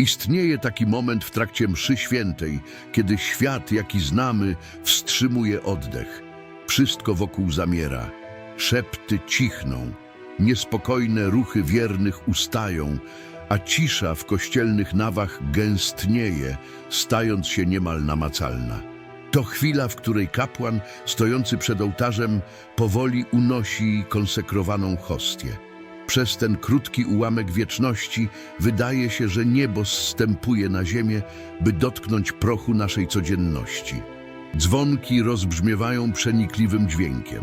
Istnieje taki moment w trakcie mszy świętej, kiedy świat, jaki znamy, wstrzymuje oddech. Wszystko wokół zamiera. Szepty cichną, niespokojne ruchy wiernych ustają, a cisza w kościelnych nawach gęstnieje, stając się niemal namacalna. To chwila, w której kapłan, stojący przed ołtarzem, powoli unosi konsekrowaną hostię. Przez ten krótki ułamek wieczności wydaje się, że niebo zstępuje na ziemię, by dotknąć prochu naszej codzienności. Dzwonki rozbrzmiewają przenikliwym dźwiękiem.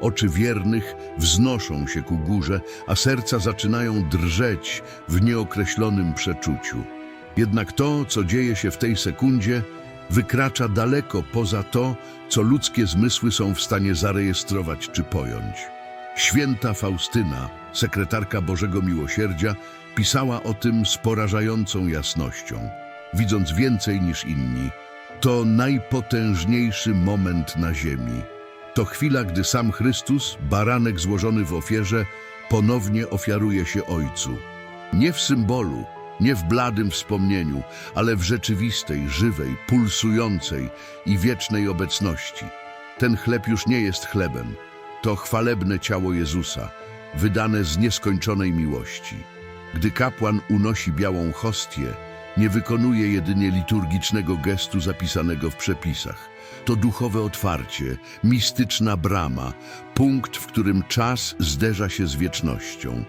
Oczy wiernych wznoszą się ku górze, a serca zaczynają drżeć w nieokreślonym przeczuciu. Jednak to, co dzieje się w tej sekundzie, wykracza daleko poza to, co ludzkie zmysły są w stanie zarejestrować czy pojąć. Święta Faustyna, sekretarka Bożego Miłosierdzia, pisała o tym z porażającą jasnością. Widząc więcej niż inni, to najpotężniejszy moment na ziemi. To chwila, gdy sam Chrystus, baranek złożony w ofierze, ponownie ofiaruje się Ojcu. Nie w symbolu, nie w bladym wspomnieniu, ale w rzeczywistej, żywej, pulsującej i wiecznej obecności. Ten chleb już nie jest chlebem, to chwalebne ciało Jezusa, wydane z nieskończonej miłości. Gdy kapłan unosi białą hostię, nie wykonuje jedynie liturgicznego gestu zapisanego w przepisach. To duchowe otwarcie, mistyczna brama, punkt, w którym czas zderza się z wiecznością.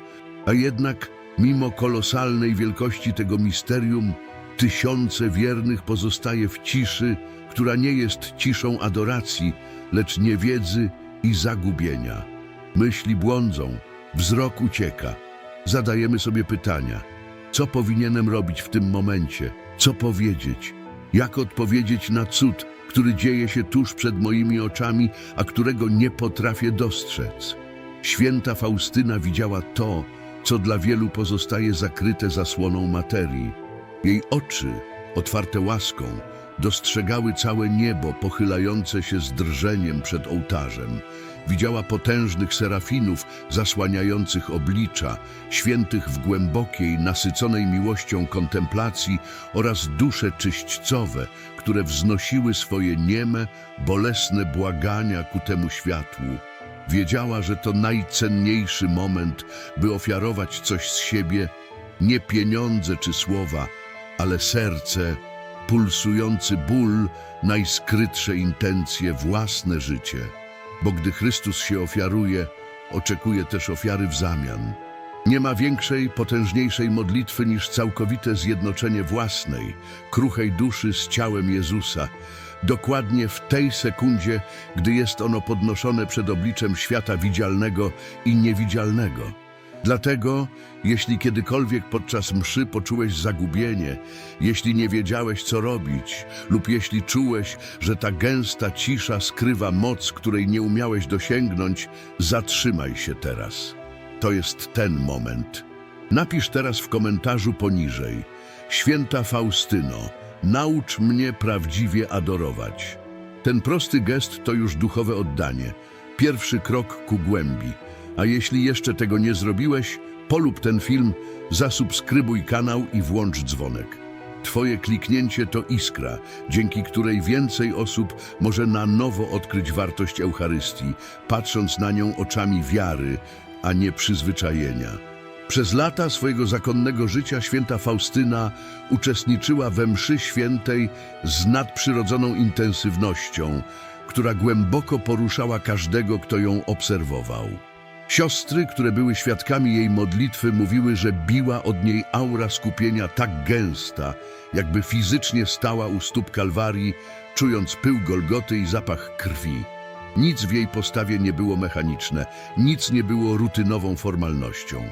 A jednak, mimo kolosalnej wielkości tego misterium, tysiące wiernych pozostaje w ciszy, która nie jest ciszą adoracji, lecz niewiedzy i zagubienia. Myśli błądzą, wzrok ucieka. Zadajemy sobie pytania. Co powinienem robić w tym momencie? Co powiedzieć? Jak odpowiedzieć na cud, który dzieje się tuż przed moimi oczami, a którego nie potrafię dostrzec? Święta Faustyna widziała to, co dla wielu pozostaje zakryte zasłoną materii. Jej oczy, otwarte łaską, dostrzegały całe niebo pochylające się z drżeniem przed ołtarzem. Widziała potężnych serafinów zasłaniających oblicza, świętych w głębokiej, nasyconej miłością kontemplacji oraz dusze czyśćcowe, które wznosiły swoje nieme, bolesne błagania ku temu światłu. Wiedziała, że to najcenniejszy moment, by ofiarować coś z siebie, nie pieniądze czy słowa, ale serce, pulsujący ból, najskrytsze intencje, własne życie. Bo gdy Chrystus się ofiaruje, oczekuje też ofiary w zamian. Nie ma większej, potężniejszej modlitwy niż całkowite zjednoczenie własnej, kruchej duszy z ciałem Jezusa, dokładnie w tej sekundzie, gdy jest ono podnoszone przed obliczem świata widzialnego i niewidzialnego. Dlatego, jeśli kiedykolwiek podczas mszy poczułeś zagubienie, jeśli nie wiedziałeś, co robić, lub jeśli czułeś, że ta gęsta cisza skrywa moc, której nie umiałeś dosięgnąć, zatrzymaj się teraz. To jest ten moment. Napisz teraz w komentarzu poniżej. Święta Faustyno, naucz mnie prawdziwie adorować. Ten prosty gest to już duchowe oddanie, pierwszy krok ku głębi. A jeśli jeszcze tego nie zrobiłeś, polub ten film, zasubskrybuj kanał i włącz dzwonek. Twoje kliknięcie to iskra, dzięki której więcej osób może na nowo odkryć wartość Eucharystii, patrząc na nią oczami wiary, a nie przyzwyczajenia. Przez lata swojego zakonnego życia święta Faustyna uczestniczyła we mszy świętej z nadprzyrodzoną intensywnością, która głęboko poruszała każdego, kto ją obserwował. Siostry, które były świadkami jej modlitwy, mówiły, że biła od niej aura skupienia tak gęsta, jakby fizycznie stała u stóp Kalwarii, czując pył Golgoty i zapach krwi. Nic w jej postawie nie było mechaniczne, nic nie było rutynową formalnością.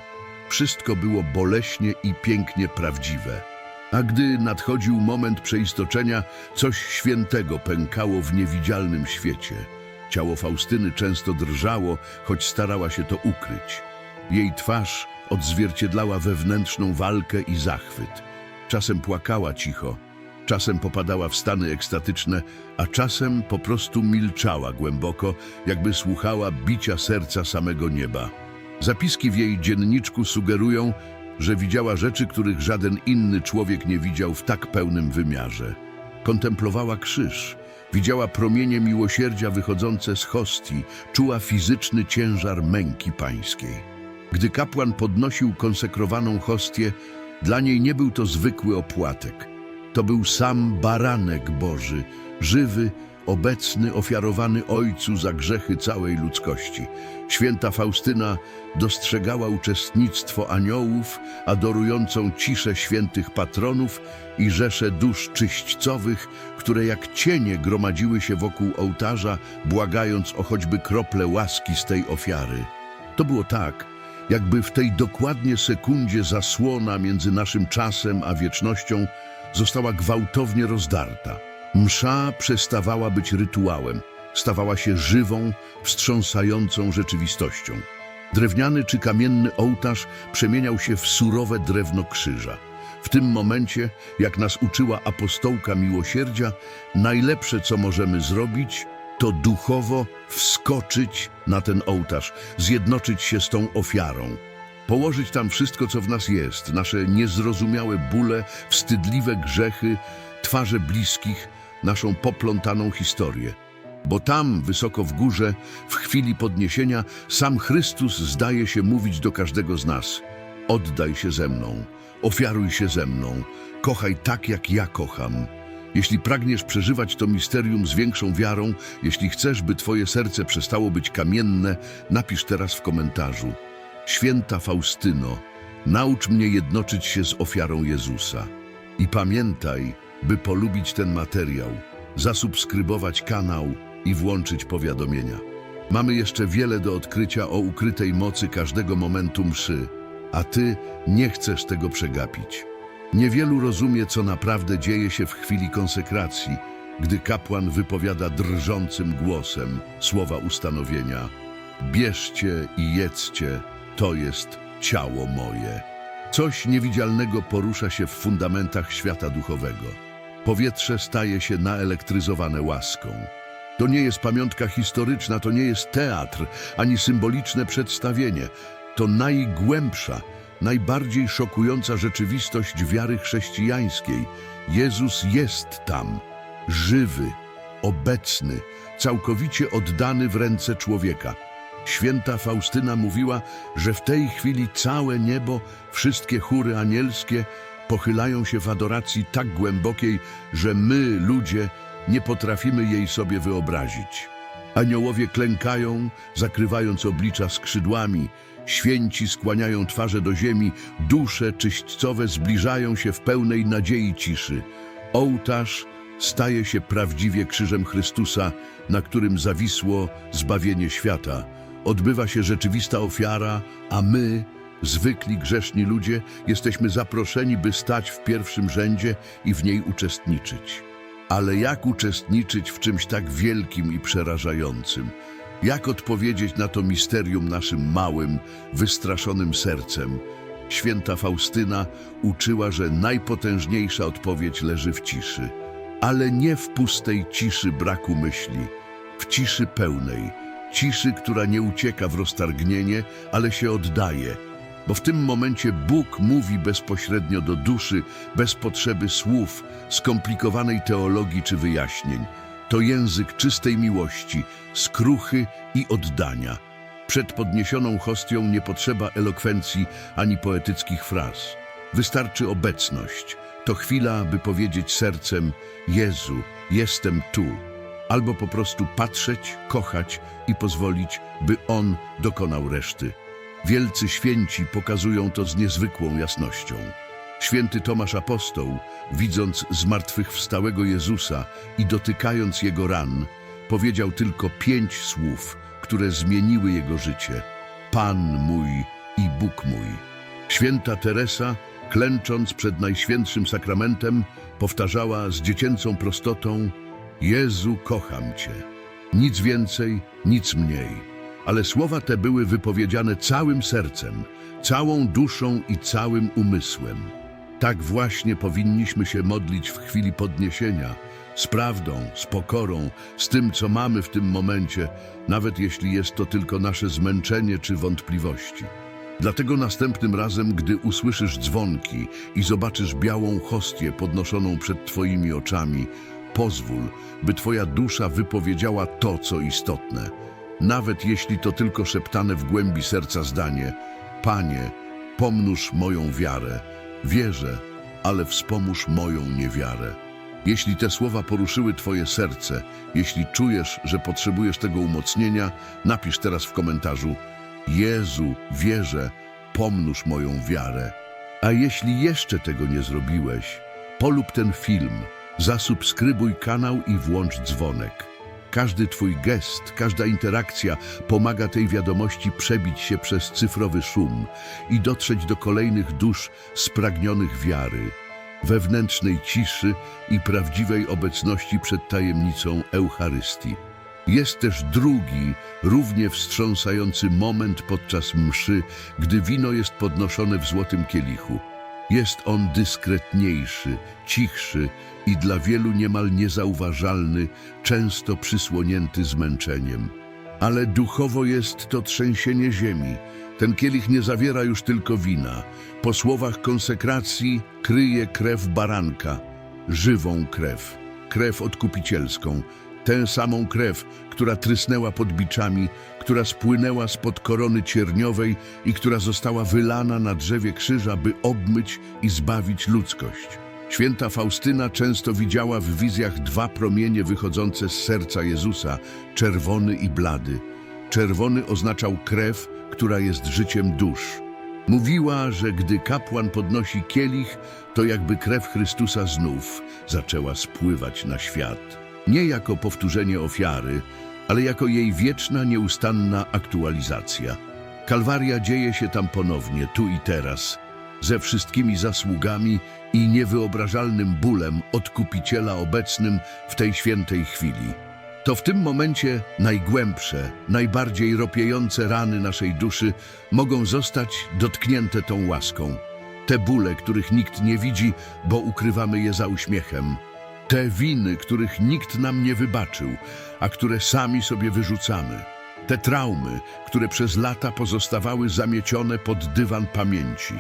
Wszystko było boleśnie i pięknie prawdziwe. A gdy nadchodził moment przeistoczenia, coś świętego pękało w niewidzialnym świecie. Ciało Faustyny często drżało, choć starała się to ukryć. Jej twarz odzwierciedlała wewnętrzną walkę i zachwyt. Czasem płakała cicho, czasem popadała w stany ekstatyczne, a czasem po prostu milczała głęboko, jakby słuchała bicia serca samego nieba. Zapiski w jej dzienniczku sugerują, że widziała rzeczy, których żaden inny człowiek nie widział w tak pełnym wymiarze. Kontemplowała krzyż, widziała promienie miłosierdzia wychodzące z hostii, czuła fizyczny ciężar męki pańskiej. Gdy kapłan podnosił konsekrowaną hostię, dla niej nie był to zwykły opłatek. To był sam baranek Boży, żywy, obecny, ofiarowany Ojcu za grzechy całej ludzkości. Święta Faustyna dostrzegała uczestnictwo aniołów, adorującą ciszę świętych patronów i rzesze dusz czyśćcowych, które jak cienie gromadziły się wokół ołtarza, błagając o choćby krople łaski z tej ofiary. To było tak, jakby w tej dokładnie sekundzie zasłona między naszym czasem a wiecznością została gwałtownie rozdarta. Msza przestawała być rytuałem, stawała się żywą, wstrząsającą rzeczywistością. Drewniany czy kamienny ołtarz przemieniał się w surowe drewno krzyża. W tym momencie, jak nas uczyła apostołka miłosierdzia, najlepsze co możemy zrobić, to duchowo wskoczyć na ten ołtarz, zjednoczyć się z tą ofiarą. Położyć tam wszystko, co w nas jest, nasze niezrozumiałe bóle, wstydliwe grzechy, twarze bliskich, naszą poplątaną historię. Bo tam, wysoko w górze, w chwili podniesienia, sam Chrystus zdaje się mówić do każdego z nas. Oddaj się ze mną, ofiaruj się ze mną, kochaj tak, jak ja kocham. Jeśli pragniesz przeżywać to misterium z większą wiarą, jeśli chcesz, by twoje serce przestało być kamienne, napisz teraz w komentarzu. Święta Faustyno, naucz mnie jednoczyć się z ofiarą Jezusa. I pamiętaj, by polubić ten materiał, zasubskrybować kanał i włączyć powiadomienia. Mamy jeszcze wiele do odkrycia o ukrytej mocy każdego momentu mszy, a ty nie chcesz tego przegapić. Niewielu rozumie, co naprawdę dzieje się w chwili konsekracji, gdy kapłan wypowiada drżącym głosem słowa ustanowienia: Bierzcie i jedzcie, to jest ciało moje. Coś niewidzialnego porusza się w fundamentach świata duchowego. Powietrze staje się naelektryzowane łaską. To nie jest pamiątka historyczna, to nie jest teatr, ani symboliczne przedstawienie. To najgłębsza, najbardziej szokująca rzeczywistość wiary chrześcijańskiej. Jezus jest tam, żywy, obecny, całkowicie oddany w ręce człowieka. Święta Faustyna mówiła, że w tej chwili całe niebo, wszystkie chóry anielskie pochylają się w adoracji tak głębokiej, że my, ludzie, nie potrafimy jej sobie wyobrazić. Aniołowie klękają, zakrywając oblicza skrzydłami, święci skłaniają twarze do ziemi, dusze czyśćcowe zbliżają się w pełnej nadziei ciszy. Ołtarz staje się prawdziwie krzyżem Chrystusa, na którym zawisło zbawienie świata. Odbywa się rzeczywista ofiara, a my, zwykli grzeszni ludzie, jesteśmy zaproszeni, by stać w pierwszym rzędzie i w niej uczestniczyć. Ale jak uczestniczyć w czymś tak wielkim i przerażającym? Jak odpowiedzieć na to misterium naszym małym, wystraszonym sercem? Święta Faustyna uczyła, że najpotężniejsza odpowiedź leży w ciszy, ale nie w pustej ciszy braku myśli, w ciszy pełnej, ciszy, która nie ucieka w roztargnienie, ale się oddaje, bo w tym momencie Bóg mówi bezpośrednio do duszy, bez potrzeby słów, skomplikowanej teologii czy wyjaśnień. To język czystej miłości, skruchy i oddania. Przed podniesioną hostią nie potrzeba elokwencji ani poetyckich fraz. Wystarczy obecność. To chwila, by powiedzieć sercem: Jezu, jestem tu. Albo po prostu patrzeć, kochać i pozwolić, by On dokonał reszty. Wielcy święci pokazują to z niezwykłą jasnością. Święty Tomasz Apostoł, widząc zmartwychwstałego Jezusa i dotykając Jego ran, powiedział tylko pięć słów, które zmieniły jego życie. Pan mój i Bóg mój. Święta Teresa, klęcząc przed Najświętszym Sakramentem, powtarzała z dziecięcą prostotą Jezu, kocham Cię. Nic więcej, nic mniej. Ale słowa te były wypowiedziane całym sercem, całą duszą i całym umysłem. Tak właśnie powinniśmy się modlić w chwili podniesienia, z prawdą, z pokorą, z tym, co mamy w tym momencie, nawet jeśli jest to tylko nasze zmęczenie czy wątpliwości. Dlatego następnym razem, gdy usłyszysz dzwonki i zobaczysz białą hostię podnoszoną przed Twoimi oczami, pozwól, by Twoja dusza wypowiedziała to, co istotne. Nawet jeśli to tylko szeptane w głębi serca zdanie: Panie, pomnóż moją wiarę. Wierzę, ale wspomóż moją niewiarę. Jeśli te słowa poruszyły Twoje serce, jeśli czujesz, że potrzebujesz tego umocnienia, napisz teraz w komentarzu: Jezu, wierzę, pomnóż moją wiarę. A jeśli jeszcze tego nie zrobiłeś, polub ten film, zasubskrybuj kanał i włącz dzwonek. Każdy Twój gest, każda interakcja pomaga tej wiadomości przebić się przez cyfrowy szum i dotrzeć do kolejnych dusz spragnionych wiary, wewnętrznej ciszy i prawdziwej obecności przed tajemnicą Eucharystii. Jest też drugi, równie wstrząsający moment podczas mszy, gdy wino jest podnoszone w złotym kielichu. Jest on dyskretniejszy, cichszy i dla wielu niemal niezauważalny, często przysłonięty zmęczeniem. Ale duchowo jest to trzęsienie ziemi. Ten kielich nie zawiera już tylko wina. Po słowach konsekracji kryje krew baranka, żywą krew, krew odkupicielską, tę samą krew, która trysnęła pod biczami, która spłynęła spod korony cierniowej i która została wylana na drzewie krzyża, by obmyć i zbawić ludzkość. Święta Faustyna często widziała w wizjach dwa promienie wychodzące z serca Jezusa, czerwony i blady. Czerwony oznaczał krew, która jest życiem dusz. Mówiła, że gdy kapłan podnosi kielich, to jakby krew Chrystusa znów zaczęła spływać na świat. Nie jako powtórzenie ofiary, ale jako jej wieczna, nieustanna aktualizacja. Kalwaria dzieje się tam ponownie, tu i teraz, ze wszystkimi zasługami i niewyobrażalnym bólem odkupiciela obecnym w tej świętej chwili. To w tym momencie najgłębsze, najbardziej ropiejące rany naszej duszy mogą zostać dotknięte tą łaską. Te bóle, których nikt nie widzi, bo ukrywamy je za uśmiechem. Te winy, których nikt nam nie wybaczył, a które sami sobie wyrzucamy. Te traumy, które przez lata pozostawały zamiecione pod dywan pamięci.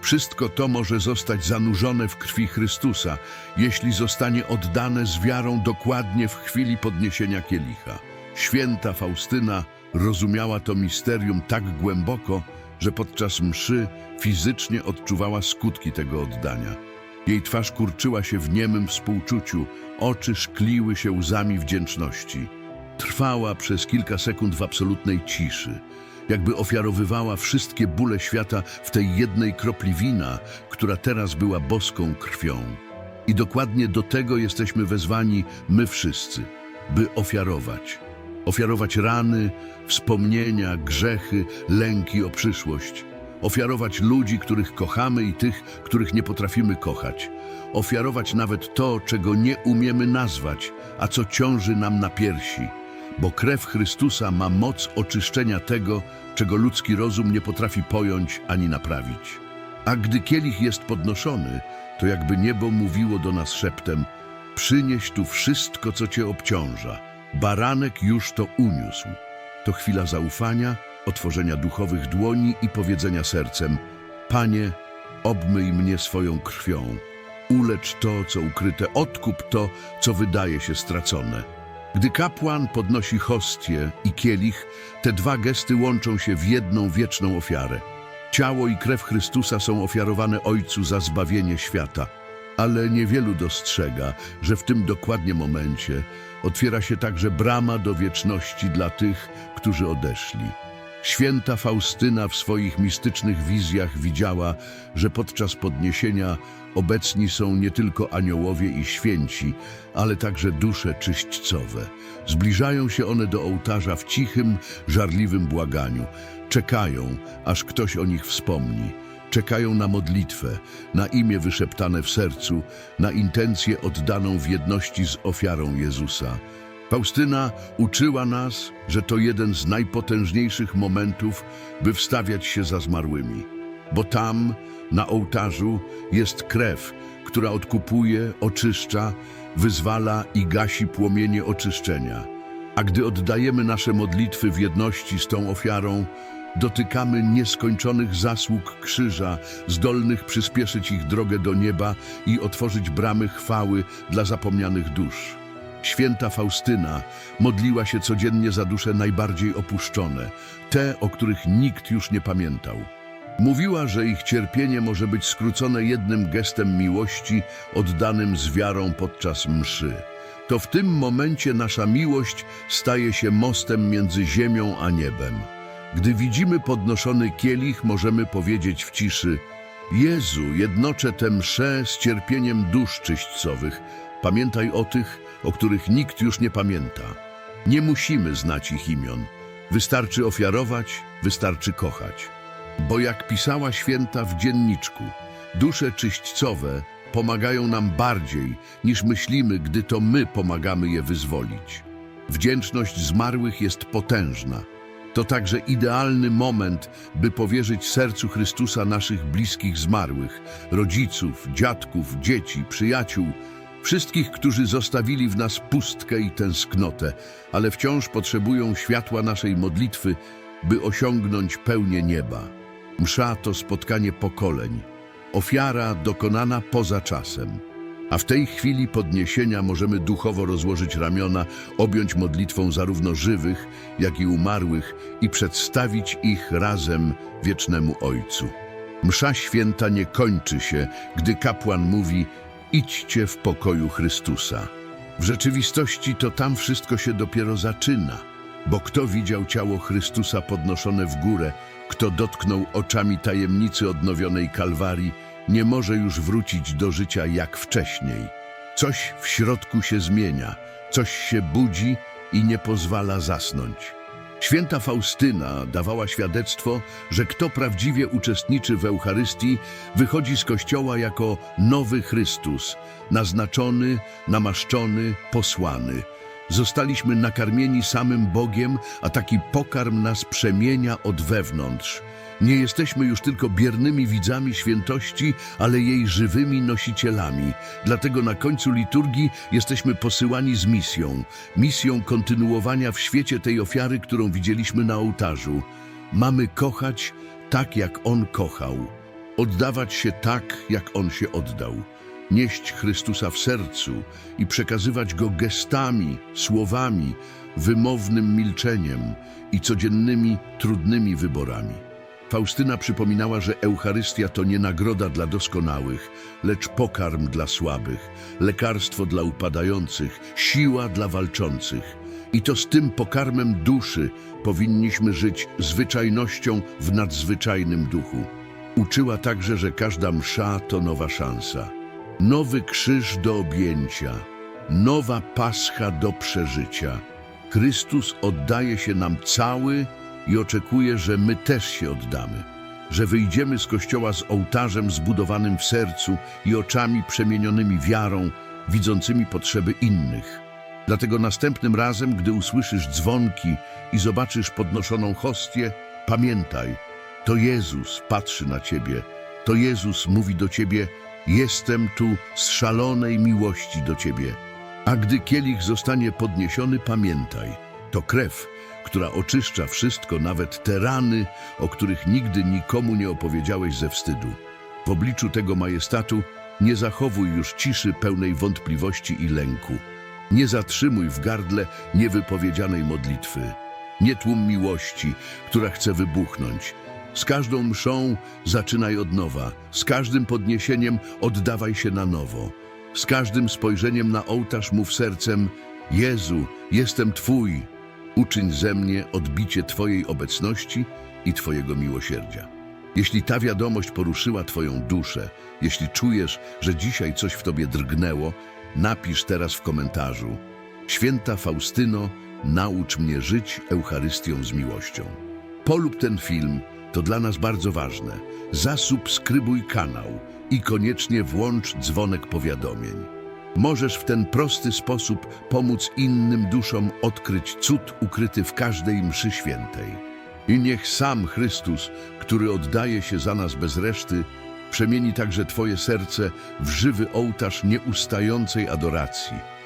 Wszystko to może zostać zanurzone w krwi Chrystusa, jeśli zostanie oddane z wiarą dokładnie w chwili podniesienia kielicha. Święta Faustyna rozumiała to misterium tak głęboko, że podczas mszy fizycznie odczuwała skutki tego oddania. Jej twarz kurczyła się w niemym współczuciu, oczy szkliły się łzami wdzięczności. Trwała przez kilka sekund w absolutnej ciszy, jakby ofiarowywała wszystkie bóle świata w tej jednej kropli wina, która teraz była boską krwią. I dokładnie do tego jesteśmy wezwani my wszyscy, by ofiarować. Ofiarować rany, wspomnienia, grzechy, lęki o przyszłość. Ofiarować ludzi, których kochamy i tych, których nie potrafimy kochać. Ofiarować nawet to, czego nie umiemy nazwać, a co ciąży nam na piersi. Bo krew Chrystusa ma moc oczyszczenia tego, czego ludzki rozum nie potrafi pojąć ani naprawić. A gdy kielich jest podnoszony, to jakby niebo mówiło do nas szeptem: Przynieś tu wszystko, co cię obciąża. Baranek już to uniósł. To chwila zaufania, otworzenia duchowych dłoni i powiedzenia sercem: Panie, obmyj mnie swoją krwią. Ulecz to, co ukryte, odkup to, co wydaje się stracone. Gdy kapłan podnosi hostię i kielich, te dwa gesty łączą się w jedną wieczną ofiarę. Ciało i krew Chrystusa są ofiarowane Ojcu za zbawienie świata, ale niewielu dostrzega, że w tym dokładnie momencie otwiera się także brama do wieczności dla tych, którzy odeszli. Święta Faustyna w swoich mistycznych wizjach widziała, że podczas podniesienia obecni są nie tylko aniołowie i święci, ale także dusze czyśćcowe. Zbliżają się one do ołtarza w cichym, żarliwym błaganiu. Czekają, aż ktoś o nich wspomni. Czekają na modlitwę, na imię wyszeptane w sercu, na intencję oddaną w jedności z ofiarą Jezusa. Faustyna uczyła nas, że to jeden z najpotężniejszych momentów, by wstawiać się za zmarłymi. Bo tam, na ołtarzu, jest krew, która odkupuje, oczyszcza, wyzwala i gasi płomienie oczyszczenia. A gdy oddajemy nasze modlitwy w jedności z tą ofiarą, dotykamy nieskończonych zasług krzyża, zdolnych przyspieszyć ich drogę do nieba i otworzyć bramy chwały dla zapomnianych dusz. Święta Faustyna modliła się codziennie za dusze najbardziej opuszczone, te, o których nikt już nie pamiętał. Mówiła, że ich cierpienie może być skrócone jednym gestem miłości oddanym z wiarą podczas mszy. To w tym momencie nasza miłość staje się mostem między ziemią a niebem. Gdy widzimy podnoszony kielich, możemy powiedzieć w ciszy Jezu, jednoczę tę mszę z cierpieniem dusz czyśćcowych. Pamiętaj o tych, o których nikt już nie pamięta. Nie musimy znać ich imion. Wystarczy ofiarować, wystarczy kochać. Bo jak pisała święta w dzienniczku, dusze czyśćcowe pomagają nam bardziej niż myślimy, gdy to my pomagamy je wyzwolić. Wdzięczność zmarłych jest potężna. To także idealny moment, by powierzyć sercu Chrystusa naszych bliskich zmarłych, rodziców, dziadków, dzieci, przyjaciół, wszystkich, którzy zostawili w nas pustkę i tęsknotę, ale wciąż potrzebują światła naszej modlitwy, by osiągnąć pełnię nieba. Msza to spotkanie pokoleń, ofiara dokonana poza czasem. A w tej chwili podniesienia możemy duchowo rozłożyć ramiona, objąć modlitwą zarówno żywych, jak i umarłych i przedstawić ich razem wiecznemu Ojcu. Msza święta nie kończy się, gdy kapłan mówi idźcie w pokoju Chrystusa. W rzeczywistości to tam wszystko się dopiero zaczyna, bo kto widział ciało Chrystusa podnoszone w górę, kto dotknął oczami tajemnicy odnowionej Kalwarii, nie może już wrócić do życia jak wcześniej. Coś w środku się zmienia, coś się budzi i nie pozwala zasnąć. Święta Faustyna dawała świadectwo, że kto prawdziwie uczestniczy w Eucharystii, wychodzi z Kościoła jako nowy Chrystus, naznaczony, namaszczony, posłany. Zostaliśmy nakarmieni samym Bogiem, a taki pokarm nas przemienia od wewnątrz. Nie jesteśmy już tylko biernymi widzami świętości, ale jej żywymi nosicielami. Dlatego na końcu liturgii jesteśmy posyłani z misją. Misją kontynuowania w świecie tej ofiary, którą widzieliśmy na ołtarzu. Mamy kochać tak, jak On kochał. Oddawać się tak, jak On się oddał. Nieść Chrystusa w sercu i przekazywać Go gestami, słowami, wymownym milczeniem i codziennymi, trudnymi wyborami. Faustyna przypominała, że Eucharystia to nie nagroda dla doskonałych, lecz pokarm dla słabych, lekarstwo dla upadających, siła dla walczących. I to z tym pokarmem duszy powinniśmy żyć zwyczajnością w nadzwyczajnym duchu. Uczyła także, że każda msza to nowa szansa. Nowy krzyż do objęcia, nowa pascha do przeżycia. Chrystus oddaje się nam cały i oczekuje, że my też się oddamy, że wyjdziemy z kościoła z ołtarzem zbudowanym w sercu i oczami przemienionymi wiarą, widzącymi potrzeby innych. Dlatego następnym razem, gdy usłyszysz dzwonki i zobaczysz podnoszoną hostię, pamiętaj, to Jezus patrzy na ciebie, to Jezus mówi do ciebie, jestem tu z szalonej miłości do ciebie. A gdy kielich zostanie podniesiony, pamiętaj, to krew, która oczyszcza wszystko, nawet te rany, o których nigdy nikomu nie opowiedziałeś ze wstydu. W obliczu tego majestatu nie zachowuj już ciszy pełnej wątpliwości i lęku. Nie zatrzymuj w gardle niewypowiedzianej modlitwy. Nie tłum miłości, która chce wybuchnąć. Z każdą mszą zaczynaj od nowa, z każdym podniesieniem oddawaj się na nowo. Z każdym spojrzeniem na ołtarz mów sercem Jezu, jestem Twój. Uczyń ze mnie odbicie Twojej obecności i Twojego miłosierdzia. Jeśli ta wiadomość poruszyła Twoją duszę, jeśli czujesz, że dzisiaj coś w Tobie drgnęło, napisz teraz w komentarzu Święta Faustyno, naucz mnie żyć Eucharystią z miłością. Polub ten film, to dla nas bardzo ważne. Zasubskrybuj kanał i koniecznie włącz dzwonek powiadomień. Możesz w ten prosty sposób pomóc innym duszom odkryć cud ukryty w każdej mszy świętej. I niech sam Chrystus, który oddaje się za nas bez reszty, przemieni także Twoje serce w żywy ołtarz nieustającej adoracji.